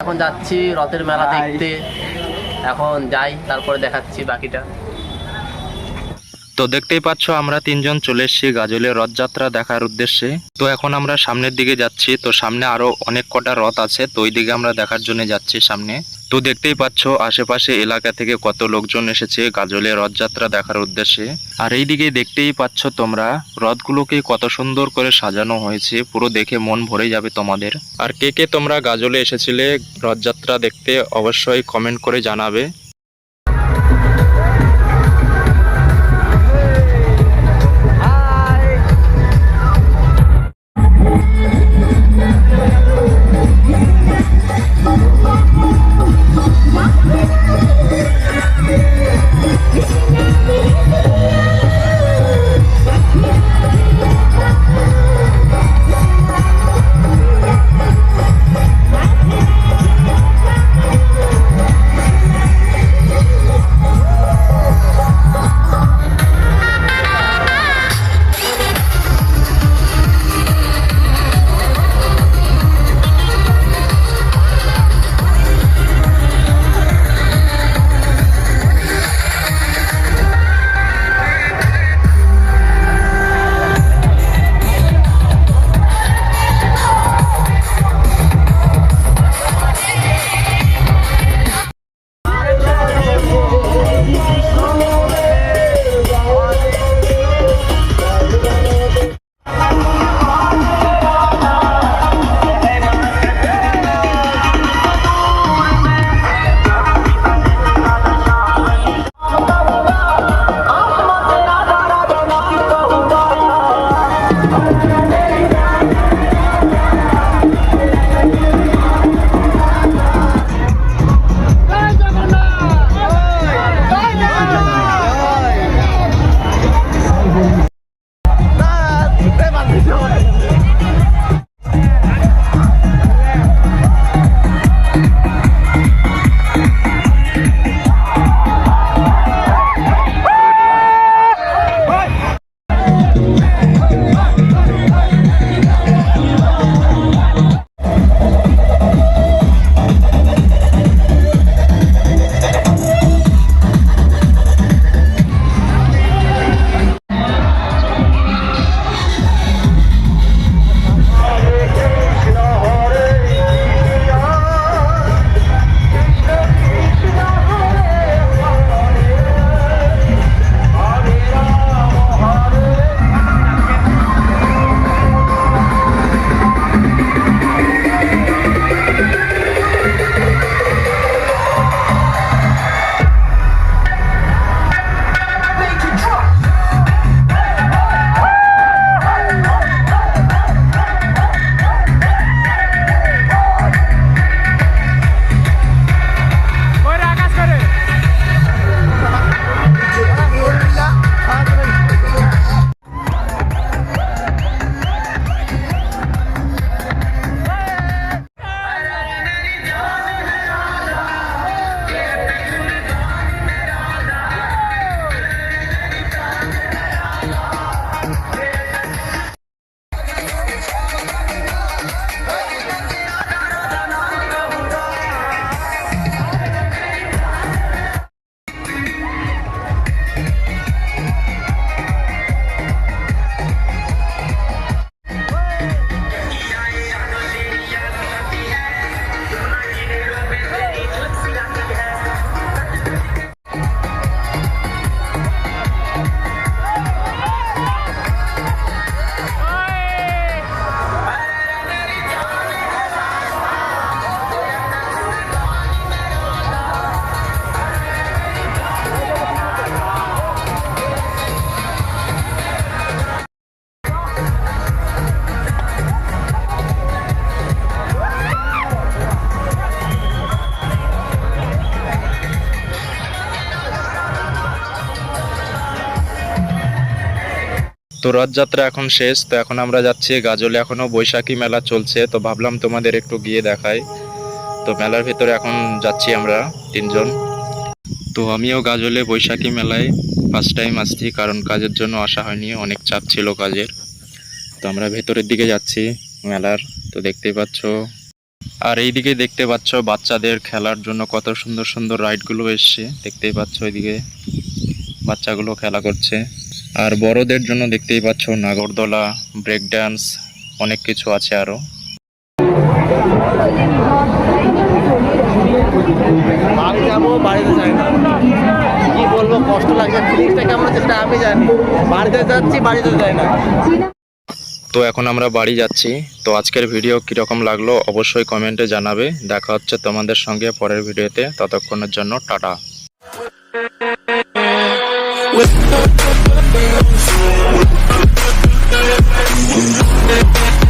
এখন যাচ্ছি রথের মেলা দেখতে। এখন যাই তারপরে দেখাচ্ছি বাকিটা। তো দেখতেই পাচ্ছ, আমরা তিনজন চলে এসেছি গাজলের রথযাত্রা দেখার উদ্দেশ্যে। তো এখন আমরা সামনের দিকে যাচ্ছি, তো সামনে আরও অনেক কটা রথ আছে, তো ওই দিকে আমরা দেখার জন্য যাচ্ছি সামনে। তো দেখতেই পাচ্ছ, আশেপাশে এলাকা থেকে কত লোকজন এসেছে গাজলের রথযাত্রা দেখার উদ্দেশ্যে। আর এইদিকে দেখতেই পাচ্ছ তোমরা, রথগুলোকে কত সুন্দর করে সাজানো হয়েছে, পুরো দেখে মন ভরে যাবে তোমাদের। আর কে কে তোমরা গাজলে এসেছিলে রথযাত্রা দেখতে, অবশ্যই কমেন্ট করে জানাবে। তো রথযাত্রা এখন শেষ, তো এখন আমরা যাচ্ছি গাজলে। এখনও বৈশাখী মেলা চলছে, তো ভাবলাম তোমাদের একটু গিয়ে দেখাই। তো মেলার ভিতরে এখন যাচ্ছি আমরা তিনজন। তো আমিও গাজলে বৈশাখী মেলায় ফার্স্ট টাইম আসছি, কারণ কাজের জন্য আসা হয়নি, অনেক চাপ ছিল কাজের। তো আমরা ভেতরের দিকে যাচ্ছি মেলার, তো দেখতেই পাচ্ছ। আর এইদিকে দেখতে পাচ্ছ বাচ্চাদের খেলার জন্য কত সুন্দর সুন্দর রাইডগুলো এসছে, দেখতেই পাচ্ছ ওইদিকে বাচ্চাগুলো খেলা করছে। আর বড়দের জন্য দেখতেই পাচ্ছ নাগরদোলা ব্রেক ডান্স অনেক কিছু আছে আরও। বাড়িতে যাই না। কি বলব কষ্ট লাগছে। ফিলিংসটা কেমন সেটা আমি জানি। বাড়িতে যাচ্ছি বাড়িতে যাই না। তো এখন আমরা বাড়ি যাচ্ছি। তো আজকের ভিডিও কীরকম লাগল অবশ্যই কমেন্টে জানাবে। দেখা হচ্ছে তোমাদের সঙ্গে পরের ভিডিওতে। ততক্ষণের জন্য টাটা। you.